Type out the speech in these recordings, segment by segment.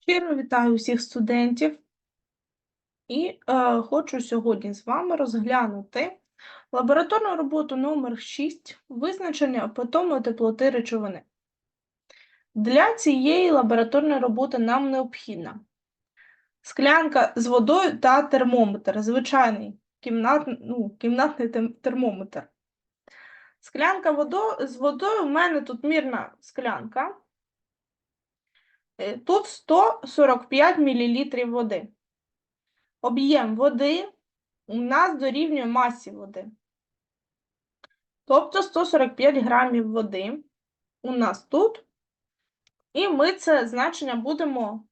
Щиро вітаю всіх студентів і е, хочу сьогодні з вами розглянути лабораторну роботу номер 6 визначення питомої теплоти речовини. Для цієї лабораторної роботи нам необхідна склянка з водою та термометр, звичайний кімнат, ну, кімнатний термометр. Склянка водо, з водою в мене тут мірна склянка. Е, Тут 145 мл води. Об'єм води у нас дорівнює масі води. Тобто 145 грамів води у нас тут. І ми це значення будемо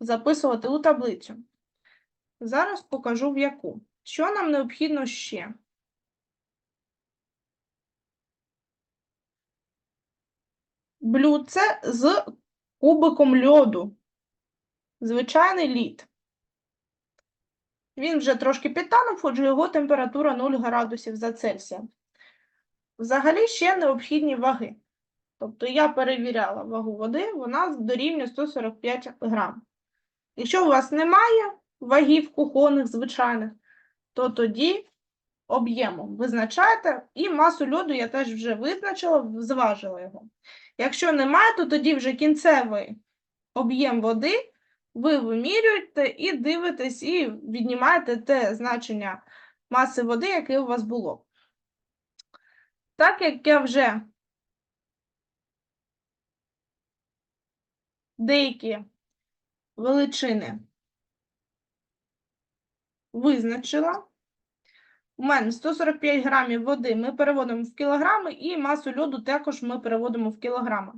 записувати у таблицю. Зараз покажу в яку. Що нам необхідно ще? Блюдце з кубиком льоду. Звичайний лід. Він вже трошки підтанув, отже його температура 0 градусів за Цельсієм. Взагалі ще необхідні ваги. Тобто я перевіряла вагу води, вона дорівнює 145 грам. Якщо у вас немає вагів кухонних звичайних, то тоді об'ємом визначаєте, і масу льоду я теж вже визначила, зважила його. Якщо немає, то тоді вже кінцевий об'єм води ви вимірюєте і дивитесь, і віднімаєте те значення маси води, яке у вас було. Так як я вже деякі величини визначила, у мене 145 грамів води ми переводимо в кілограми, і масу льоду також ми переводимо в кілограми.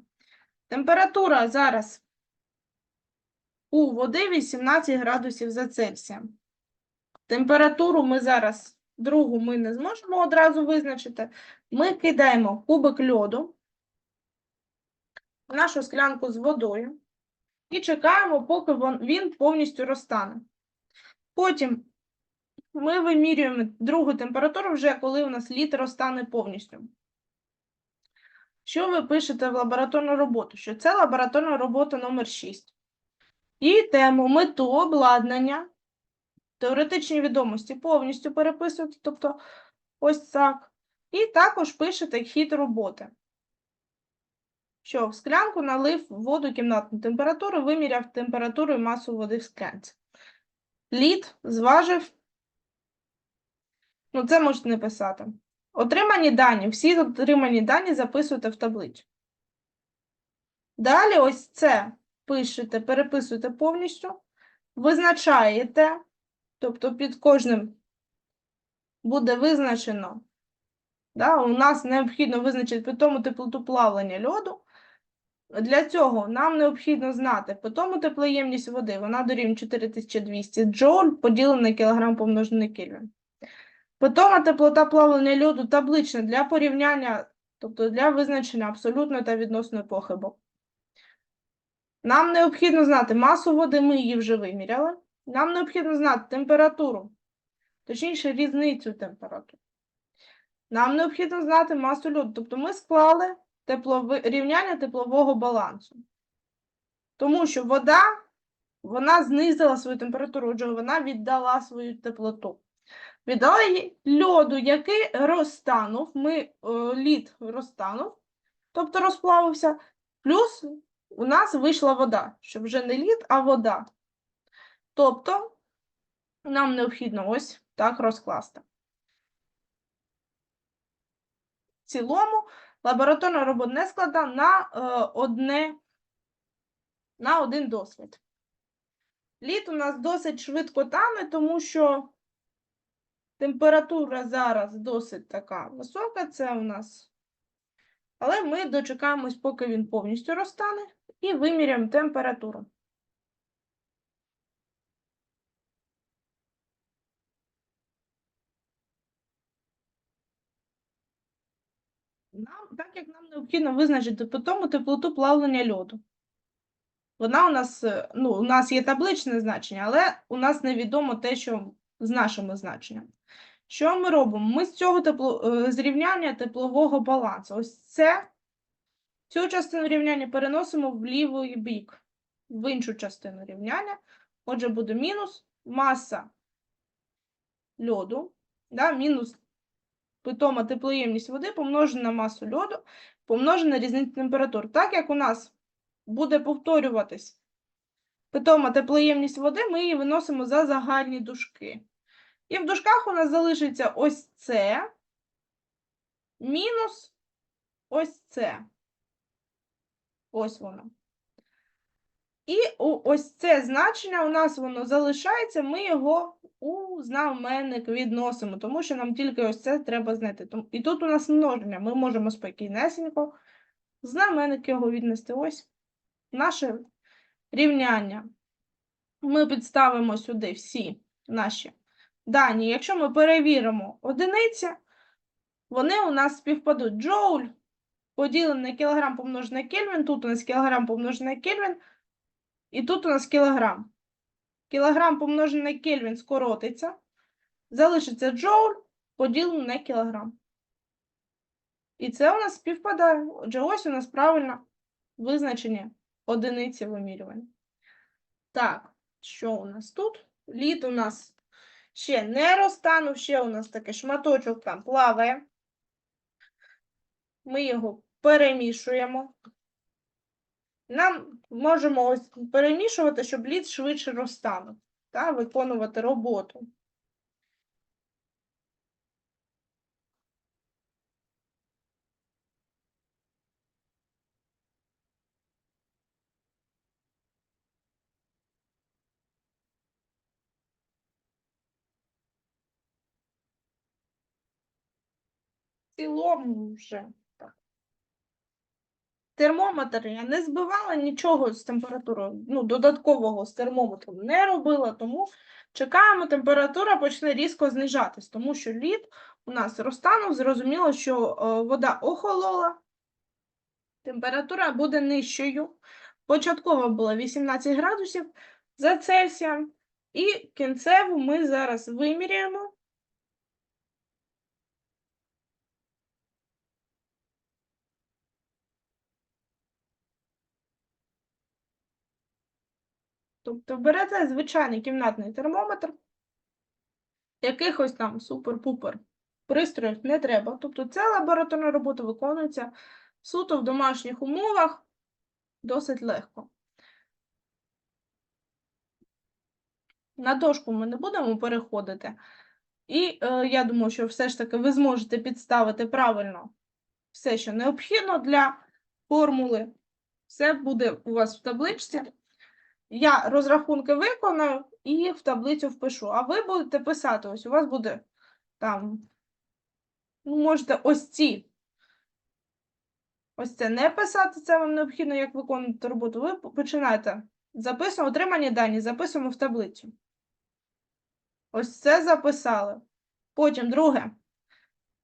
Температура зараз у води 18 градусів за Цельсієм. Температуру ми зараз другу ми не зможемо одразу визначити. Ми кидаємо кубик льоду в нашу склянку з водою і чекаємо, поки він повністю розтане. Потім ми вимірюємо другу температуру вже коли у нас лід розтане повністю. Що ви пишете в лабораторну роботу? Що це лабораторна робота номер 6. І тему мету обладнання, теоретичні відомості повністю переписуєте, тобто ось так. І також пишете хід роботи. Що в склянку налив воду кімнатну температуру, виміряв температуру і масу води в склянці. Лід зважив. Ну, це можете не писати. Отримані дані. Всі отримані дані записуєте в таблицю. Далі ось це пишете, переписуєте повністю, визначаєте, тобто під кожним буде визначено. Да, у нас необхідно визначити питому теплоту плавлення льоду. Для цього нам необхідно знати питому теплоємність води, вона дорівнює 4200 джоуль поділено на кілограм помножений Кельвін. Питома теплота плавлення льоду таблична для порівняння, тобто для визначення абсолютної та відносної похибок. Нам необхідно знати масу води, ми її вже виміряли. Нам необхідно знати температуру, точніше, різницю температур. Нам необхідно знати масу льоду, тобто ми склали теплови... рівняння теплового балансу. Тому що вода, вона знизила свою температуру, отже, вона віддала свою теплоту. Віддала льоду, який розтанув, ми, е, лід розтанув, тобто розплавився, плюс у нас вийшла вода, що вже не лід, а вода. Тобто нам необхідно ось так розкласти. В цілому лабораторна робота не складна на, е, одне, на один досвід. Лід у нас досить швидко тане, тому що температура зараз досить така висока, це у нас. Але ми дочекаємось, поки він повністю розтане, і виміряємо температуру. Нам, так як нам необхідно визначити питому теплоту плавлення льоду. Вона у нас, е, ну, у нас є табличне значення, але у нас невідомо те, що з нашими значеннями. Що ми робимо? Ми з цього тепло, е, зрівняння теплового балансу. Ось це, цю частину рівняння переносимо в лівий бік. в іншу частину рівняння. Отже, буде мінус маса льоду, да, мінус питома теплоємність води помножена на масу льоду, помножена на різницю температур. Так як у нас буде повторюватись питома теплоємність води, ми її виносимо за загальні дужки. І в дужках у нас залишиться ось це мінус ось це. Ось воно. І ось це значення у нас воно залишається, ми його у знаменник відносимо, тому що нам тільки ось це треба знайти. І тут у нас множення. Ми можемо спокійнесенько знаменник його віднести. Ось наше рівняння. Ми підставимо сюди всі наші дані. Якщо ми перевіримо одиниці, вони у нас співпадуть. Джоуль поділений на кілограм помножений на кельвін, тут у нас кілограм помножений на кельвін, і тут у нас кілограм. Кілограм помножений на кельвін скоротиться, залишиться джоуль поділений на кілограм. І це у нас співпадає. Отже, ось у нас правильно визначені одиниці вимірювання. Так, що у нас тут? Лід у нас ще не розтанув, ще у нас такий шматочок там плаває. Ми його перемішуємо. Нам можемо ось перемішувати, щоб лід швидше розтанув та виконувати роботу. Цілому вже. Термометр я не збивала нічого з температурою, ну, додаткового з термометром не робила, тому чекаємо, температура почне різко знижатись, тому що лід у нас розтанув, зрозуміло, що е, вода охолола, температура буде нижчою. Початкова була 18 градусів за Цельсієм, і кінцеву ми зараз виміряємо. Тобто берете звичайний кімнатний термометр, якихось там супер-пупер пристроїв не треба. Тобто ця лабораторна робота виконується суто в домашніх умовах досить легко. На дошку ми не будемо переходити. І е, я думаю, що все ж таки ви зможете підставити правильно все, що необхідно для формули. Все буде у вас в табличці. Я розрахунки виконаю і в таблицю впишу. А ви будете писати, ось у вас буде там, ну, можете ось ці. Ось це не писати, це вам необхідно, як виконувати роботу. Ви починаєте записуємо отримані дані, записуємо в таблицю. Ось це записали. Потім друге.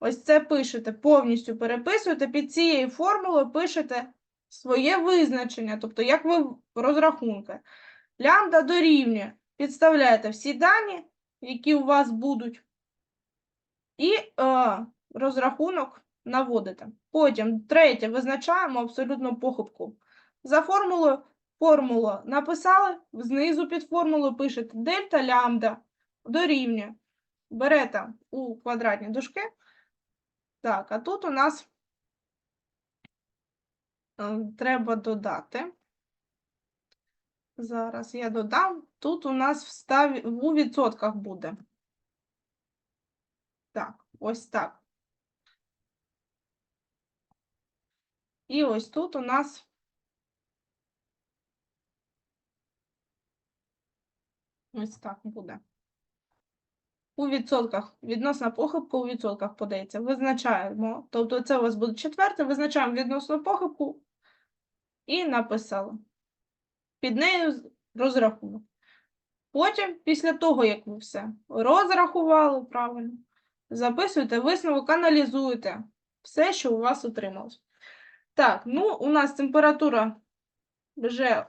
Ось це пишете, повністю переписуєте, під цією формулою пишете своє визначення, тобто як ви розрахунки. Лямбда дорівнює. Підставляєте всі дані, які у вас будуть, і е, розрахунок наводите. Потім, третє, визначаємо абсолютно похибку. За формулою формулу написали, знизу під формулою пишете дельта лямбда дорівнює. Берете у квадратні дужки. Так, а тут у нас е, треба додати. Зараз я додам. Тут у нас в, ставі, у відсотках буде. Так, ось так. І ось тут у нас ось так буде. У відсотках, відносна похибка у відсотках подається. Визначаємо. Тобто це у вас буде четверте, визначаємо відносну похибку і написали. Під нею розрахунок. Потім, після того, як ви все розрахували правильно, записуєте висновок, аналізуєте все, що у вас отрималось. Так, ну, у нас температура вже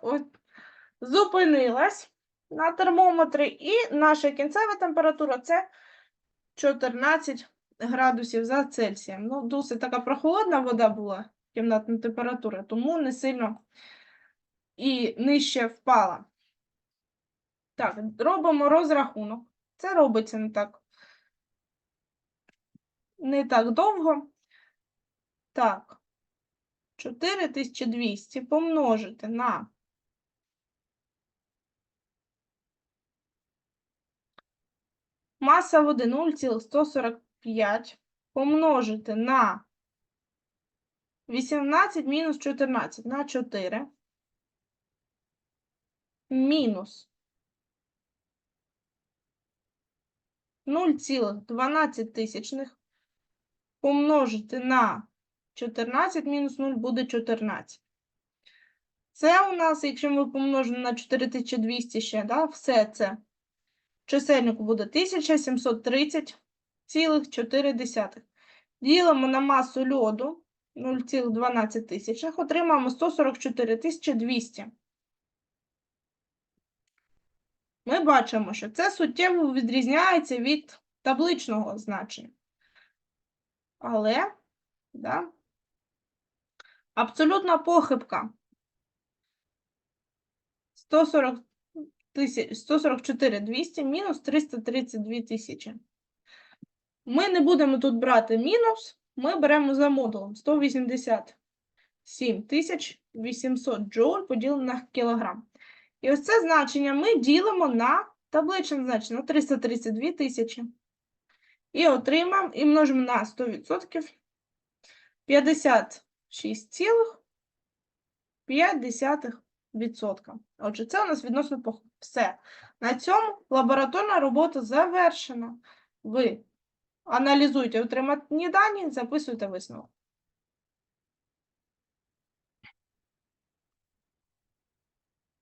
зупинилась на термометрі, і наша кінцева температура це 14 градусів за Цельсієм. Ну, досить така прохолодна вода була, кімнатна температура, тому не сильно і нижче впала. Так, робимо розрахунок. Це робиться не так. Не так довго. Так. 4200 помножити на маса води 0,145 помножити на 18 мінус 14 на 4 мінус 0,12 тисячних помножити на 14 мінус 0 буде 14. Це у нас, якщо ми помножимо на 4200 ще, да, все це в чисельнику буде 1730,4. Ділимо на масу льоду 0,12 тисячних, отримаємо 144 200. Ми бачимо, що це суттєво відрізняється від табличного значення. Але, да, абсолютна похибка 140 144 200 мінус 332 тисячі. Ми не будемо тут брати мінус, ми беремо за модулем 187 тисяч 800 джоуль поділено на кілограм. І ось це значення ми ділимо на табличне значення на 332 тисячі. І отримаємо, і множимо на 100% 56,5%. Отже, це у нас відносно похибки. Все. На цьому лабораторна робота завершена. Ви аналізуйте отримані дані, записуйте висновок.